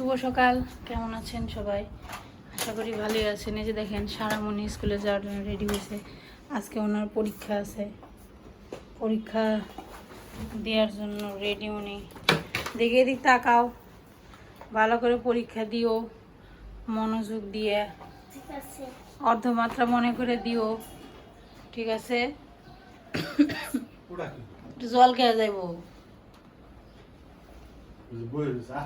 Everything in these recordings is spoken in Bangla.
শুভ সকাল। কেমন আছেন সবাই? আশা করি ভালোই আছেন। এই যে দেখেন সারামণি স্কুলে যাওয়ার জন্য রেডি হয়েছে। আজকে ওনার পরীক্ষা আছে। পরীক্ষা দেওয়ার জন্য রেডি উনি। দেখে এদিক তাকাও। ভালো করে পরীক্ষা দিও। মনোযোগ দিয়ে। ঠিক আছে। অর্ধমাত্রা মনে করে দিও। ঠিক আছে? একটু জল খেয়ে যাইবো বই যা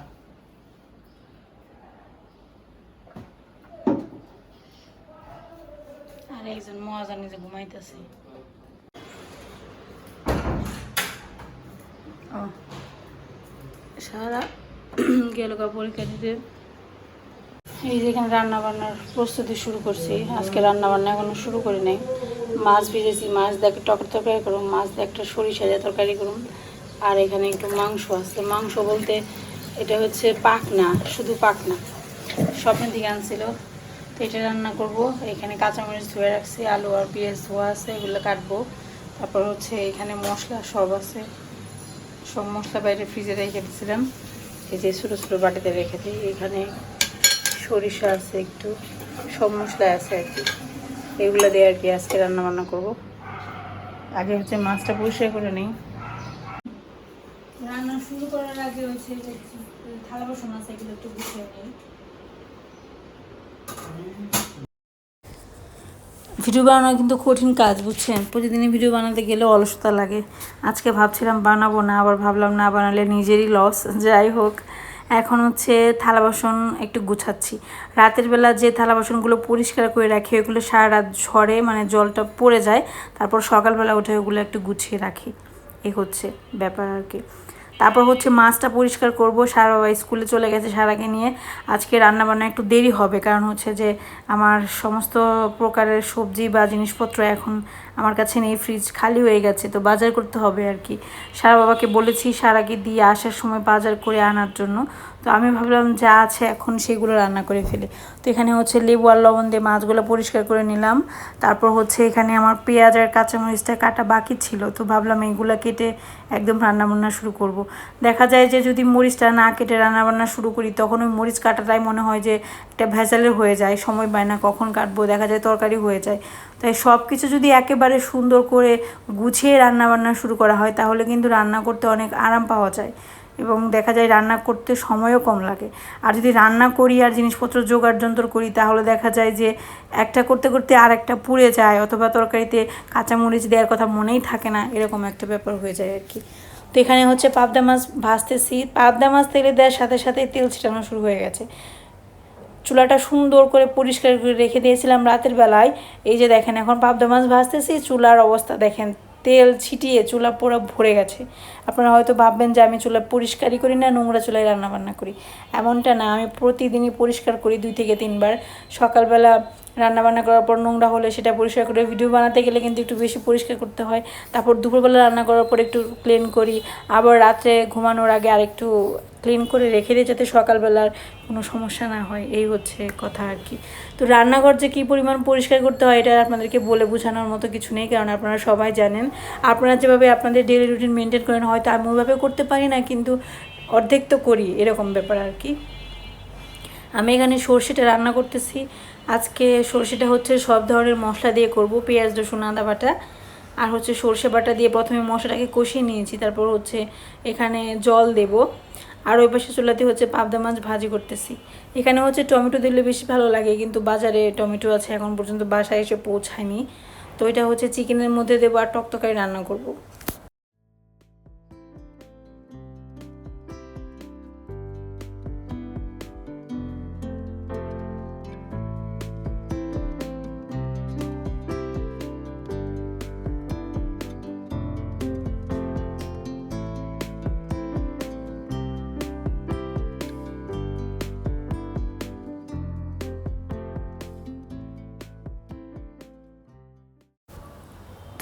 আর একজন মজা নিজে ঘুমাইতেছে সারা গেল পরীক্ষা দিতে। এই যে এখানে রান্না বান্নার প্রস্তুতি শুরু করছি। আজকে রান্না বান্না এখনও শুরু করি নাই। মাছ ভেজেছি মাছ দেখে টক তরকারি করুন মাছ দিয়ে একটা সরিষা দিয়ে তরকারি করুন আর এখানে একটু মাংস আছে। মাংস বলতে এটা হচ্ছে পাকনা শুধু পাকনা স্বপ্নের দিকে আনছিল। এটা রান্না করব। এখানে কাঁচামরিচ ধুয়ে রাখছি, আলু আর পেঁয়াজ ধোয়া আছে, এগুলো কাটবো। তারপর হচ্ছে এখানে মশলা সব আছে। সব মশলা বাইরে ফ্রিজে রেখে দিয়েছিলাম। এই যে ছোটো ছোটো বাটিতে রেখে দিই। এখানে সরিষা আছে একটু, সব মশলা আছে আর কি। এগুলো দিয়ে আর কি আজকে রান্না বান্না করব। আগে হচ্ছে মাছটা পরিষ্কার করে নিই। রান্না শুরু করার আগে হচ্ছে থালা বাসন আছে, এগুলো একটু গুছিয়ে নিই। ভিডিও বানানো কিন্তু কঠিন কাজ, বুঝছেন? প্রতিদিনই ভিডিও বানাতে গেলে অলসতা লাগে। আজকে ভাবছিলাম বানাবো না, আবার ভাবলাম না বানালে নিজেরই লস যাই হোক, এখন হচ্ছে থালা বাসন একটু গুছাচ্ছি। রাতের বেলা যে থালা বাসনগুলো পরিষ্কার করে রাখি ওগুলো সারা রাত ঝড়ে মানে জলটা পড়ে যায়, তারপর সকালবেলা উঠে ওগুলো একটু গুছিয়ে রাখি। এ হচ্ছে ব্যাপার আর কি। তারপর হচ্ছে মাছটা পরিষ্কার করব। সারা বাবা স্কুলে চলে গেছে সারাকে নিয়ে। আজকে রান্না বান্না একটু দেরি হবে, কারণ হচ্ছে যে আমার সমস্ত প্রকারের সবজি বা জিনিসপত্র এখন আমার কাছে নেই ফ্রিজ খালি হয়ে গেছে, তো বাজার করতে হবে আর কি। সারা বাবাকে বলেছি সারাকে দিয়ে আসার সময় বাজার করে আনার জন্য। তো আমি ভাবলাম যা আছে এখন সেগুলো রান্না করে ফেলে। তো এখানে হচ্ছে লেবু আর লবণ দিয়ে মাছগুলো পরিষ্কার করে নিলাম। তারপর হচ্ছে এখানে আমার পেঁয়াজ আর কাঁচামরিচটা কাটা বাকি ছিল। তো ভাবলাম এইগুলো কেটে একদম রান্না বান্না শুরু করব। দেখা যায় যে যদি মরিচটা না কেটে রান্না বান্না শুরু করি, তখন ওই মরিচ কাটাটাই মনে হয় যে একটা ভেজালের হয়ে যায়, সময় পায় না কখন কাটবো, দেখা যায় তরকারি হয়ে যায়। তাই সব কিছু যদি একেবারে সুন্দর করে গুছিয়ে রান্না বান্না শুরু করা হয়, তাহলে কিন্তু রান্না করতে অনেক আরাম পাওয়া যায়। এবং দেখা যায় রান্না করতে সময়ও কম লাগে। আর যদি রান্না করি আর জিনিসপত্র জোগাড় যন্ত্র করি, তাহলে দেখা যায় যে একটা করতে করতে আর একটা পুড়ে যায় অথবা তরকারিতে কাঁচামরিচ দেওয়ার কথা মনেই থাকে না, এরকম একটা ব্যাপার হয়ে যায় আর কি তো এখানে হচ্ছে পাবদা মাছ ভাজতেছি। পাবদা মাছ তেলে দেওয়ার সাথে সাথে তেল ছিটানো শুরু হয়ে গেছে। চুলাটা সুন্দর করে পরিষ্কার করে রেখে দিয়েছিলাম রাতের বেলায়। এই যে দেখেন, এখন পাবদা মাছ ভাজতেছি, চুলার অবস্থা দেখেন তেল ছিটিয়ে চুলা পোড়া ভরে গেছে। আপনারা হয়তো ভাববেন যে আমি চুলা পরিষ্কারই করি না, নোংরা চুলায় রান্নাবান্না করি। এমনটা না, আমি প্রতিদিনই পরিষ্কার করি দুই থেকে তিনবার। সকালবেলা রান্না বান্না করার পর নোংরা হলে সেটা পরিষ্কার করে ভিডিও বানাতে গেলে কিন্তু একটু বেশি পরিষ্কার করতে হয়। তারপর দুপুরবেলা রান্না করার পর একটু ক্লিন করি। আবার রাত্রে ঘুমানোর আগে আরেকটু ক্লিন করে রেখে দিই যাতে সকালবেলার কোনো সমস্যা না হয়। এই হচ্ছে কথা আর কি। তো রান্নাঘর যে কী পরিমাণ পরিষ্কার করতে হয় এটা আপনাদেরকে বলে বোঝানোর মতো কিছু নেই, কারণ আপনারা সবাই জানেন। আপনারা যেভাবে আপনাদের ডেলি রুটিন মেনটেন করেন হয়তো আমি ওইভাবে করতে পারি না, কিন্তু অর্ধেক তো করি, এরকম ব্যাপার আর কি। আমি এখানে সর্ষেটা রান্না করতেছি। আজকে সর্ষেটা হচ্ছে সব ধরনের মশলা দিয়ে করব, পেঁয়াজ, রসুন, আদা বাটা। আর হচ্ছে সর্ষে বাটা দিয়ে প্রথমে মশলাটাকে কষিয়ে নিয়েছি, তারপর হচ্ছে এখানে জল দেব। আর ওই পাশে চুলাতে হচ্ছে পাবদা মাছ ভাজি করতেছি। এখানে হচ্ছে টমেটো দিলে বেশি ভালো লাগে, কিন্তু বাজারে টমেটো আছে, এখন পর্যন্ত বাসায় এসে পৌঁছায়নি। তো এটা হচ্ছে চিকেনের মধ্যে দেবো আর টকটকাই রান্না করব।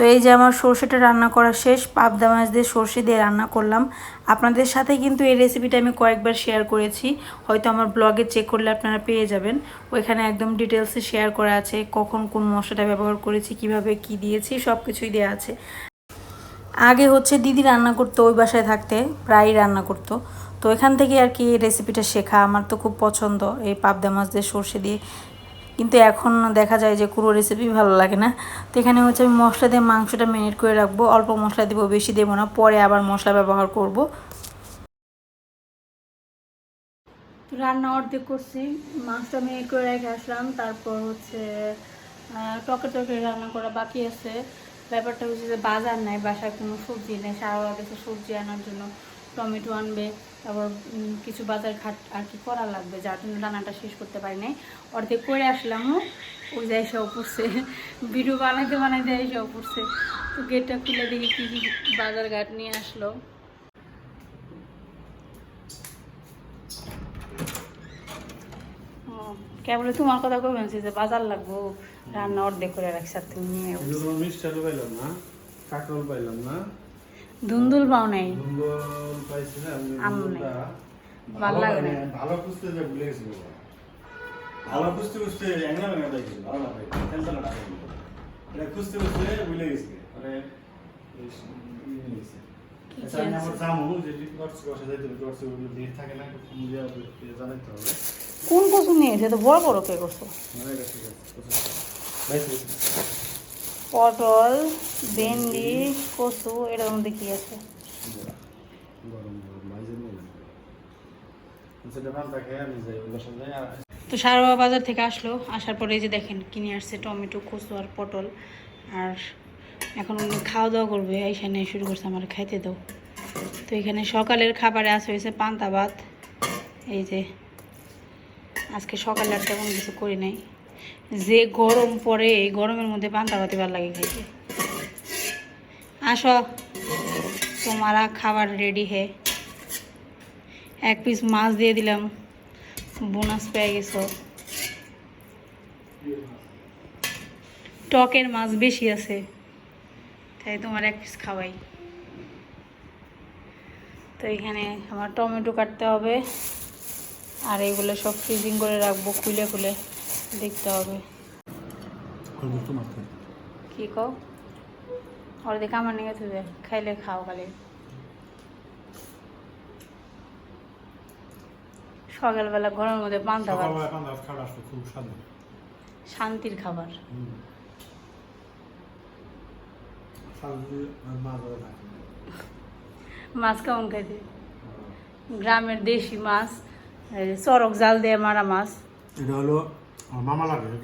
তো এই যে আমার সর্ষেটা রান্না করা শেষ, পাবদা মাছ দিয়ে সর্ষে দিয়ে রান্না করলাম। আপনাদের সাথে কিন্তু এই রেসিপিটা আমি কয়েকবার শেয়ার করেছি। হয়তো আমার ব্লগে চেক করলে আপনারা পেয়ে যাবেন। ওইখানে একদম ডিটেলসে শেয়ার করা আছে, কখন কোন মশলাটা ব্যবহার করেছি, কীভাবে কি দিয়েছি সব কিছুই দেওয়া আছে। আগে হচ্ছে দিদি রান্না করতো ওই বাসায় থাকতে, প্রায়ই রান্না করতো। তো এখান থেকে আর কি রেসিপিটা শেখা আমার তো খুব পছন্দ, এই পাবদা মাছ দিয়ে সর্ষে দিয়ে। কিন্তু এখন দেখা যায় যে পুরো রেসিপি ভালো লাগে না। তো এখানে হচ্ছে আমি মশলা দিয়ে মাংসটা ম্যারিনেট করে রাখব। অল্প মশলা দেবো, বেশি দেবো না। পরে আবার মশলা ব্যবহার করব। রান্না অর্ধেক করছি। মাছটা মেয়ে করে রেখে আসলাম। তারপর হচ্ছে টকে টকে রান্না করা বাকি আছে। ব্যাপারটা হচ্ছে যে বাজার নাই, বাসায় কোনো সবজি নেই। সারা গেছে সবজি আনার জন্য। টমেটো আনবে তারপর কিছু বাজার ঘাট আর কি করা লাগবে যার জন্য রান্নাটা শেষ করতে পারি নাই। অর্ধেক করে আসলাম ওই যাই সব পড়ছে। ভিডিও বানাইতে বানাইতে সব পড়ছে। তো গেটটা খুলে দেখি কী কী বাজার ঘাট নিয়ে আসলো। কেবল তোমার কথা কই বলছি যে বাজার লাগবো রান্না অর্ধেক করে রাখছি তুমি নিয়ে না কাঁকরোল পাইলাম না। ধুন্দুল পাও নাই। আম নাই। ধুন্দুলটা লাগে না। মানে ভালো খুঁজতে যে ভুলে ভালো খুঁজতে খুঁজতে অ্যাংলা ভেঙে পাইছিল ভালো না পাই টেনশন না। এটা খুঁজতে খুঁজতে ভুলে গেছি মানে। আচ্ছা, আমি আমার জামু যে রিপোর্টস বসে যাইতে রিপোর্টস ওগুলো দিয়ে থাকে না জানাইতে হবে। কোন কচু নিয়েছে তো বড় বড় কে করছ? মানে এটা ঠিক আছে বাইশ বাইশ পটল ভেন্ডি কচু এটার মধ্যে কি আছে তো সারবা বাজার থেকে আসলো আসার পরে এই যে দেখেন কিনে আসছে টমেটো কচু আর পটল। আর এখন খাওয়া দাওয়া করবে এইখানে শুরু করছে আমার খাইতে দাও। তো এখানে সকালের খাবারে আছে হয়েছে পান্তা ভাত। এই যে আজকে সকালে আর তেমন কিছু করি নাই। যে গরম পড়ে, এই গরমের মধ্যে পান্তা ভাতই ভালো লাগে খাইতে। আসো, তোমারা খাবার রেডি হে। এক পিস মাছ দিয়ে দিলাম বোনাস পেয়ে গেছো। টকের মাছ বেশি আছে, তাই তোমার এক পিস খাওয়াই। তো এখানে আমার টমেটো কাটতে হবে, আর এগুলো সব ফ্রিজিং করে রাখব খুলে খুলে। দেখতে হবে। কি কও? দেখে আমার নিয়ে গেছে খাইলে খাও খালি। সকালবেলা গরমের মধ্যে পান্তা ভাত। শান্তির খাবার। মাছ কেমন খাইতে? গ্রামের দেশি মাছ চরক জাল দিয়ে মারা মাছ। এটা হলো মামা লাগে আর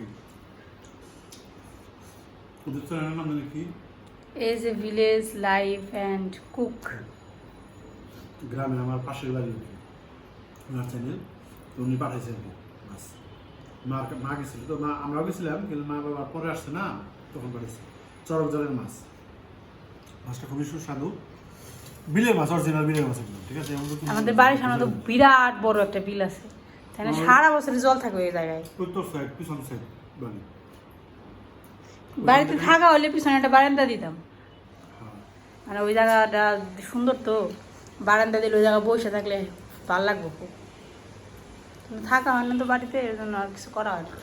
ওদের চ্যানেলের নাম জানি কি? As a village life and cook গ্রামে আমার পাশের বাড়ি ওনার চ্যানেল তো উনি পাঠাইছেন আর মা মা গেছিল। তো মা আমরাও গেছিলাম কিন্তু মা বাবা পরে আসছে না তখন পাঠিয়েছে চরক জলের মাছ। মাছটা খুবই সুস্বাদু। বিলের মাছ অরিজিনাল বিলের মাছ একদম ঠিক আছে? আমাদের বাড়ির সামনে তো বিরাট বড় একটা বিল আছে। না সারা বছর জল থাকবে এই জায়গায়। উত্তর সাইড পিছন সাইড বাড়ি। বাড়িতে থাকা হলে পিছনে একটা বারান্দা দিতাম। হ্যাঁ। মানে ওই জায়গাটা সুন্দর তো। বারান্দা দিলে ওই জায়গা বসে থাকলে ভালো লাগবে। খুব থাকা হয় না তো বাড়িতে এর জন্য আর কিছু করা হয় না।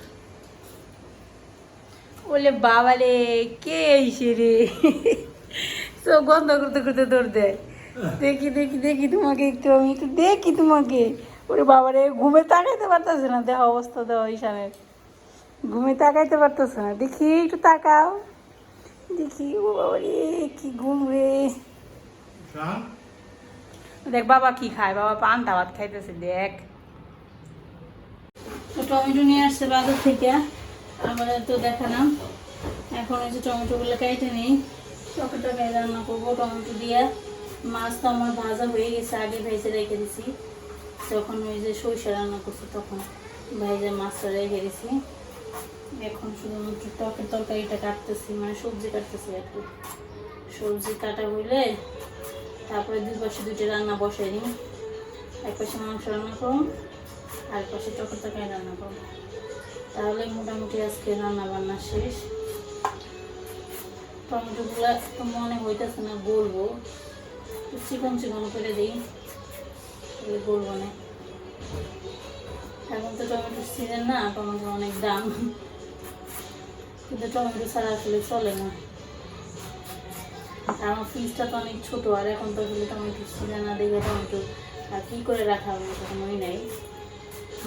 ওলে বাবালে কে এসে রে? চোখ গন্ধ করতে করতে দৌড় দেয়। দেখি দেখি দেখি তোমাকে একটু আমি একটু দেখি তোমাকে। ওরে বাবারে ঘুমে তাকাইতে পারতেছে না। দেহ অবস্থা দেওয়া ঈশানের ঘুমে তাকাইতে পারতেছে না। দেখি একটু তাকাও। দেখি ও বাবারে কি ঘুম রে। দেখ বাবা কি খায়? বাবা পান্তা ভাত খাইতেছে দেখ। তো টমেটো নিয়ে আসছে বাজার থেকে। আমাদের তো দেখালাম। এখন হচ্ছে টমেটোগুলো কেটে নিই। টমেটো রান্না করব টমেটো দিয়ে। মাছ তো আমার ভাজা হয়ে গেছে আগে ভেজে রেখে দিছি। যখন ওই যে সরিষা রান্না করছি তখন। ভেজে মাছটা রেখে দিছি। এখন শুধুমাত্র টকের তরকারিটা কাটতেছি মানে সবজি কাটতেছি আর কি। সবজি কাটা হইলে তারপরে দুই পাশে দুইটা রান্না বসাই দিই এক পাশে মাংস রান্না করুন, আর এক পাশে চকর তরকারি রান্না করুন। তাহলে মোটামুটি আজকে রান্না বান্না শেষ। টমেটোগুলো তো মনে হইতেছে না বলব চিকন চিকন করে দিই। তাহলে গলবো না। এখন তো টমেটোর সিজন না, টমেটোর অনেক দাম। কিন্তু টমেটো ছাড়া আসলে চলে না। আমার ফ্রিজটা তো অনেক ছোট, আর এখন তো আসলে টমেটো সিজন না দেখে টমেটো, আর কী করে রাখা হবে তখন ওই নাই।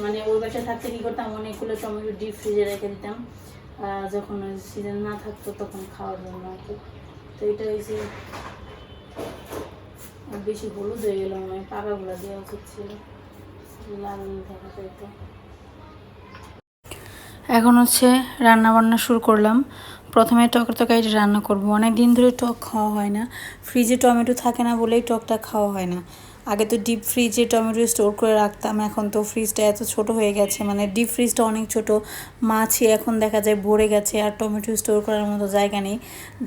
মানে ওই বাসায় থাকতে কী করতাম, অনেকগুলো টমেটো ডিপ ফ্রিজে রেখে দিতাম। যখন সিজন না থাকতো, তখন খাওয়ার জন্য আর তো এটা হয়েছে বেশি হলুদ হয়ে গেল আমার পাকাগুলো দেওয়া উচিত ছিল লাল দেখা যেত এখন হচ্ছে রান্না বান্না শুরু করলাম। প্রথমে টকের তরকারিটা রান্না করব। অনেক দিন ধরে টক খাওয়া হয় না। ফ্রিজে টমেটো থাকে না বলেই টকটা খাওয়া হয় না। আগে তো ডিপ ফ্রিজে টমেটো স্টোর করে রাখতাম, এখন তো ফ্রিজটা এত ছোট হয়ে গেছে মানে ডিপ ফ্রিজটা অনেক ছোট, মাছই এখন দেখা যায় ভরে গেছে আর টমেটো স্টোর করার মতো জায়গা নেই,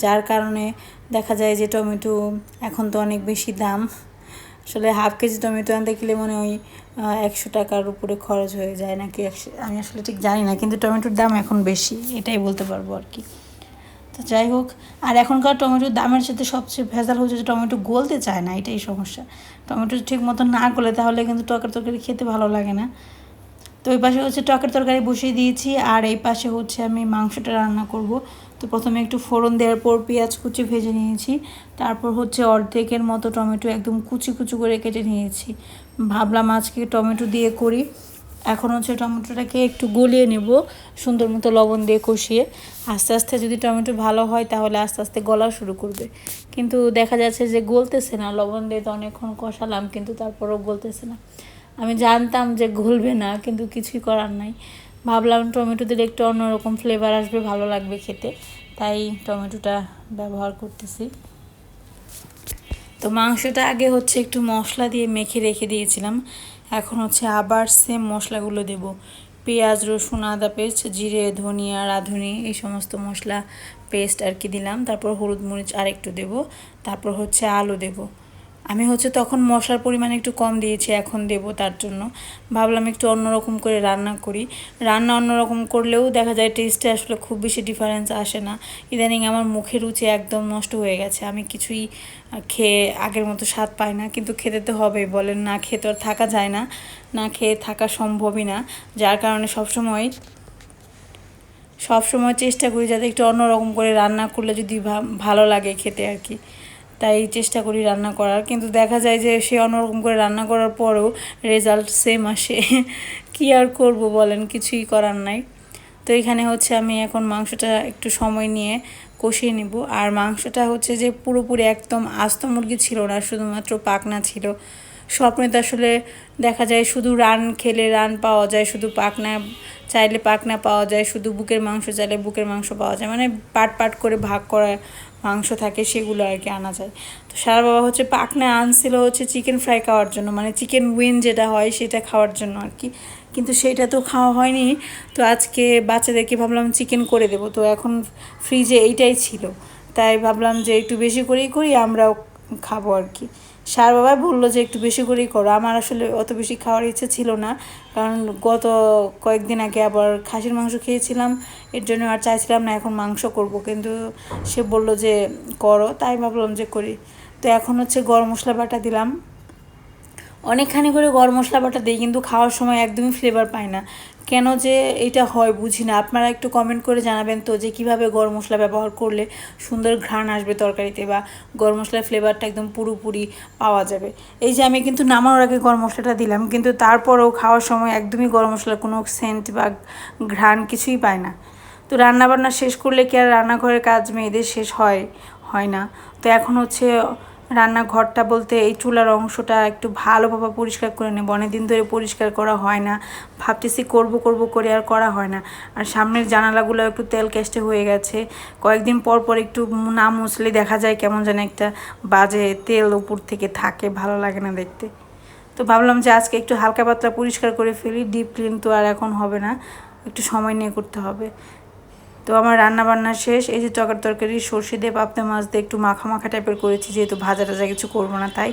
যার কারণে দেখা যায় যে টমেটো এখন তো অনেক বেশি দাম, আসলে হাফ কেজি টমেটো আনতে গেলে মনে ওই একশো টাকার উপরে খরচ হয়ে যায় নাকি আমি আসলে ঠিক জানি না, কিন্তু টমেটোর দাম এখন বেশি, এটাই বলতে পারব আর কি। তো যাই হোক। আর এখনকার টমেটোর দামের সাথে সবচেয়ে ভেজাল হচ্ছে যে টমেটো গলতে চায় না, এটাই সমস্যা। টমেটো ঠিক মতো না গলে তাহলে কিন্তু টকের তরকারি খেতে ভালো লাগে না। তো ওই পাশে হচ্ছে টকের তরকারি বসিয়ে দিয়েছি, আর এই পাশে হচ্ছে আমি মাংসটা রান্না করব। তো প্রথমে একটু ফোড়ন দেওয়ার পর পেঁয়াজ কুচি ভেজে নিয়েছি, তারপর হচ্ছে অর্ধেকের মতো টমেটো একদম কুচি কুচি করে কেটে নিয়েছি। ভাবলাম আজকে টমেটো দিয়ে করি। এখন হচ্ছে টমেটোটাকে একটু গলিয়ে নেব, সুন্দর মতো লবণ দিয়ে কষিয়ে। আস্তে আস্তে যদি টমেটো ভালো হয় তাহলে আস্তে আস্তে গলা শুরু করবে। কিন্তু দেখা যাচ্ছে যে গলতেছে না, লবণ দিয়ে তো অনেকক্ষণ কষালাম কিন্তু তারপরও গলতেছে না। আমি জানতাম যে গলবে না, কিন্তু কিছুই করার নাই। ভাবলাম টমেটো দিলে একটু অন্যরকম ফ্লেভার আসবে, ভালো লাগবে খেতে। তাই টমেটোটা ব্যবহার করতেছি। তো মাংসটা আগে হচ্ছে একটু মশলা দিয়ে মেখে রেখে দিয়েছিলাম। এখন হচ্ছে আবার সেম মশলাগুলো দেব। পেঁয়াজ, রসুন, আদা পেস্ট, জিরে, ধনিয়া, রাঁধুনি, এই সমস্ত মশলা পেস্ট আর কি দিলাম। তারপর হলুদ মরিচ আর একটু দেবো। তারপর হচ্ছে আলু দেবো। আমি হচ্ছে তখন মশলার পরিমাণ একটু কম দিয়েছি, এখন দেব তার জন্য। ভাবলাম একটু অন্যরকম করে রান্না করি। রান্না অন্যরকম করলেও দেখা যায় টেস্টে আসলে খুব বেশি ডিফারেন্স আসে না। ইদানিং আমার মুখের রুচি একদম নষ্ট হয়ে গেছে। আমি কিছুই খেয়ে আগের মতো স্বাদ পাই না। কিন্তু খেতে তো হবেই, বলেন না খেয়ে তো আর থাকা যায় না। না খেয়ে থাকা সম্ভবই না। যার কারণে সবসময় সব সময় চেষ্টা করি যাতে একটু অন্যরকম করে রান্না করলে যদি ভালো লাগে খেতে আর কি। তাই চেষ্টা করি রান্না করার। কিন্তু দেখা যায় যে সে অন্যরকম করে রান্না করার পরেও রেজাল্ট সেম আসে। কী আর করব বলেন, কিছুই করার নাই। তো এখানে হচ্ছে আমি এখন মাংসটা একটু সময় নিয়ে কষিয়ে নিব। আর মাংসটা হচ্ছে যে পুরোপুরি একদম আস্ত মুরগি ছিল না, শুধুমাত্র পাকনা ছিল। স্বপ্নে তো আসলে দেখা যায় শুধু রান খেলে রান পাওয়া যায়, শুধু পাকনা চাইলে পাকনা পাওয়া যায়, শুধু বুকের মাংস চাইলে বুকের মাংস পাওয়া যায়। মানে পাট পাট করে ভাগ করা মাংস থাকে সেগুলো আর কি আনা যায়। তো সারা বাবা হচ্ছে পাকনা আনছিল হচ্ছে চিকেন ফ্রাই খাওয়ার জন্য মানে চিকেন উইন যেটা হয় সেটা খাওয়ার জন্য আর কি। কিন্তু সেটা তো খাওয়া হয়নি। তো আজকে বাচ্চাদেরকে ভাবলাম চিকেন করে দেবো। তো এখন ফ্রিজে এইটাই ছিল। তাই ভাবলাম যে একটু বেশি করেই করি, আমরাও খাব আর কি। সার বাবাই বলল যে একটু বেশি করেই করো। আমার আসলে অত বেশি খাওয়ার ইচ্ছে ছিল না। কারণ গত কয়েকদিন আগে আবার খাসির মাংস খেয়েছিলাম। এর জন্য আর চাইছিলাম না এখন মাংস করব। কিন্তু সে বলল যে করো। তাই ভাবলাম যে করি। তো এখন হচ্ছে গরম মশলা বাটা দিলাম। অনেকখানি করে গরম মশলা বাটা দিই, কিন্তু খাওয়ার সময় একদমই ফ্লেভার পায় না। কেন যে এটা হয় বুঝি না। আপনারা একটু কমেন্ট করে জানাবেন তো যে কীভাবে গরম মশলা ব্যবহার করলে সুন্দর ঘ্রাণ আসবে তরকারিতে বা গরম মশলার ফ্লেভারটা একদম পুরোপুরি পাওয়া যাবে। এই যে আমি কিন্তু নামানোর আগে গরম মশলাটা দিলাম, কিন্তু তারপরেও খাওয়ার সময় একদমই গরম মশলার কোনো সেন্ট বা ঘ্রাণ কিছুই পায় না। তো রান্নাবান্না শেষ করলে কি আর রান্নাঘরের কাজ মেয়েদের শেষ হয় হয় না। তো এখন হচ্ছে রান্নাঘরটা বলতে এই চুলার অংশটা একটু ভালোভাবে পরিষ্কার করে নেব। অনেকদিন ধরে পরিষ্কার করা হয় না। ভাবতেছি করব করব করে আর করা হয় না। আর সামনের জানালাগুলো একটু তেল কেষ্টে হয়ে গেছে। কয়েকদিন পর পর একটু না মুছলে দেখা যায় কেমন যেন একটা বাজে তেল উপর থেকে থাকে, ভালো লাগে না দেখতে। তো ভাবলাম যে আজকে একটু হালকা পাতলা পরিষ্কার করে ফেলি, ডিপ ক্লিন তো আর এখন হবে না। একটু সময় নিয়ে করতে হবে। তো আমার রান্না বান্না শেষ, এই যে টকার তরকারি, সর্ষে দিয়ে পাবদা মাছ দিয়ে একটু মাখা মাখা টাইপের করেছি, যেহেতু ভাজা টাজা কিছু করব না তাই।